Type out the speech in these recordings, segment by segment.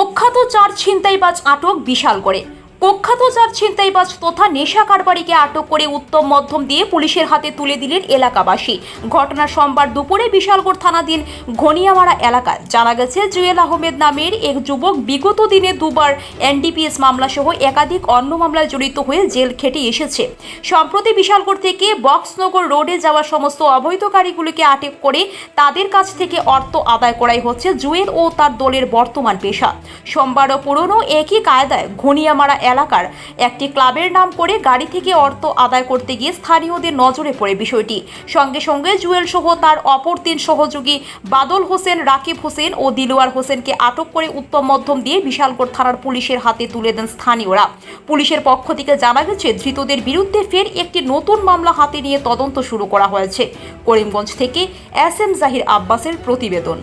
কুখ্যাত চার ছিনতাইবাজ আটক বিশাল করে। কুখ্যাত চার ছিনতাইবাজ তথা নেশা কারবারিকে আটক করে উত্তম মধ্যম দিয়ে পুলিশের হাতে তুলে দিলেন এলাকাবাসী। ঘটনা সোমবার দুপুরে বিশালগড় থানাধীন ঘনিয়ামারা এলাকায়। জানা গেছে, জুয়েল আহমেদ নামের এক যুবক বিগত দিনে দুবার এনডিপিএস মামলা সহ একাধিক অন্য মামলায় জড়িত হয়ে জেল খেটে এসেছে। সম্প্রতি বিশালগড় থেকে বক্সনগর রোডে যাওয়া সমস্ত অবৈধ গাড়িগুলিকে আটক করে তাদের কাছ থেকে অর্থ আদায় করাই হচ্ছে জুয়েল ও তার দলের বর্তমান পেশা। সোমবারও পুরনো একই কায়দায় ঘনিয়ামারা এলাকার একটি ক্লাবের নাম করে গাড়ি থেকে অর্থ আদায় করতে গিয়ে স্থানীয়দের নজরে পড়ে বিষয়টি। সঙ্গে সঙ্গে জুয়েল সহ তার অপর তিন সহযোগী বাদল হোসেন রাকিব হোসেন ও দিলওয়ার হোসেনকে আটক করে উত্তম মধ্যম দিয়ে বিশালগড় থানার পুলিশের হাতে তুলে দেন স্থানীয়রা। পুলিশের পক্ষ থেকে জানা গেছে ধৃতদের বিরুদ্ধে ফের একটি নতুন মামলা হাতে নিয়ে তদন্ত শুরু করা হয়েছে। করিমগঞ্জ থেকে এস এম জাহির আব্বাসের প্রতিবেদন।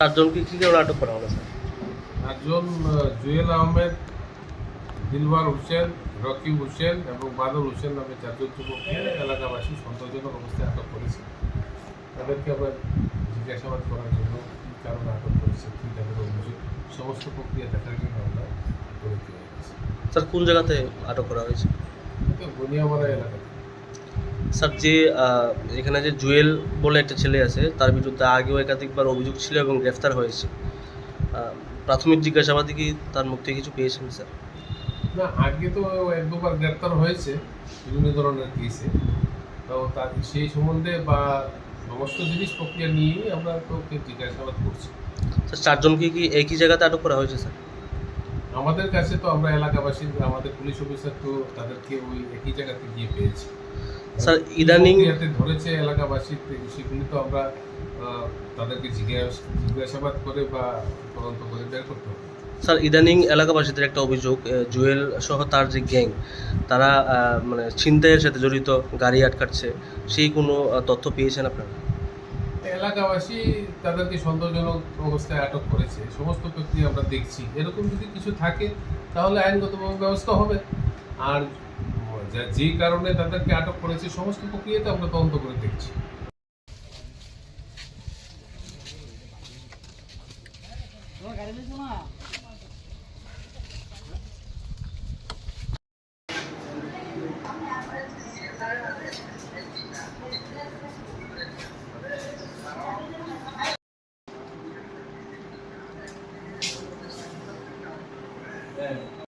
চারজনকে কি কারণে আটক করা হলো স্যার? একজন জুয়েল আহমেদ দিলবার হোসেন রকিব হোসেন এবং বাদল হোসেন নামে চারজন যুবককে এলাকাবাসী সন্দেহজনক অবস্থায় আটক করেছে। তাদেরকে আবার জিজ্ঞাসাবাদ করার জন্য কী কারণে আটক করেছে কী তাদের অভিযোগ সমস্ত প্রক্রিয়া দেখার জন্য আমরা দিয়ে গেছি। স্যার কোন জায়গাতে আটক করা হয়েছে? তো গনিয়ামারা এলাকাতে। স্যার যে এখানে যে জুয়েল বলে একটা ছেলে আছে তার বিরুদ্ধে আগেও একাধিকবার অভিযোগ ছিল এবং গ্রেফতার হয়েছে। প্রাথমিক জিজ্ঞাসাবাদে কি তার মুখ থেকে কিছু পেয়েছেন স্যার? না, আগে তো এক দুবার গ্রেপ্তার হয়েছে বিভিন্ন ধরনের কেসে তো তার, সেই সম্বন্ধে বা সমস্ত জিনিস প্রক্রিয়া নিয়েই আমরা তো জিজ্ঞাসাবাদ করছি। স্যার চারজনকে কি একই জায়গাতে আটক করা হয়েছে, স্যার? আমাদের কাছে তো আমরা এলাকাবাসী আমাদের পুলিশ অফিসার তো তাদেরকে ওই একই জায়গাতে গিয়ে পেয়েছি। স্যার ইদানিং এতে ধরেছে এলাকাবাসী সেগুলি তো আমরা তাদেরকে জিজ্ঞাসা জিজ্ঞাসাবাদ করে বা তদন্ত করে বের করতে হবে। স্যার ইদানিং এলাকাবাসীদের একটা অভিযোগ জুয়েল সহ তার যে গ্যাং তারা মানে ছিনতাইয়ের সাথে জড়িত গাড়ি আটকাচ্ছে সেই কোনো তথ্য পেয়েছেন আপনারা? এলাকাবাসী তাদেরকে সন্দেহজনক অবস্থায় আটক করেছে। সমস্ত প্রক্রিয়া আমরা দেখছি। এরকম যদি কিছু থাকে, তাহলে আইনগতভাবে ব্যবস্থা হবে। আর যে কারণে তাদেরকে আটক করেছে, সমস্ত প্রক্রিয়াতে আমরা তদন্ত করে দেখছি। Thank you. Yeah.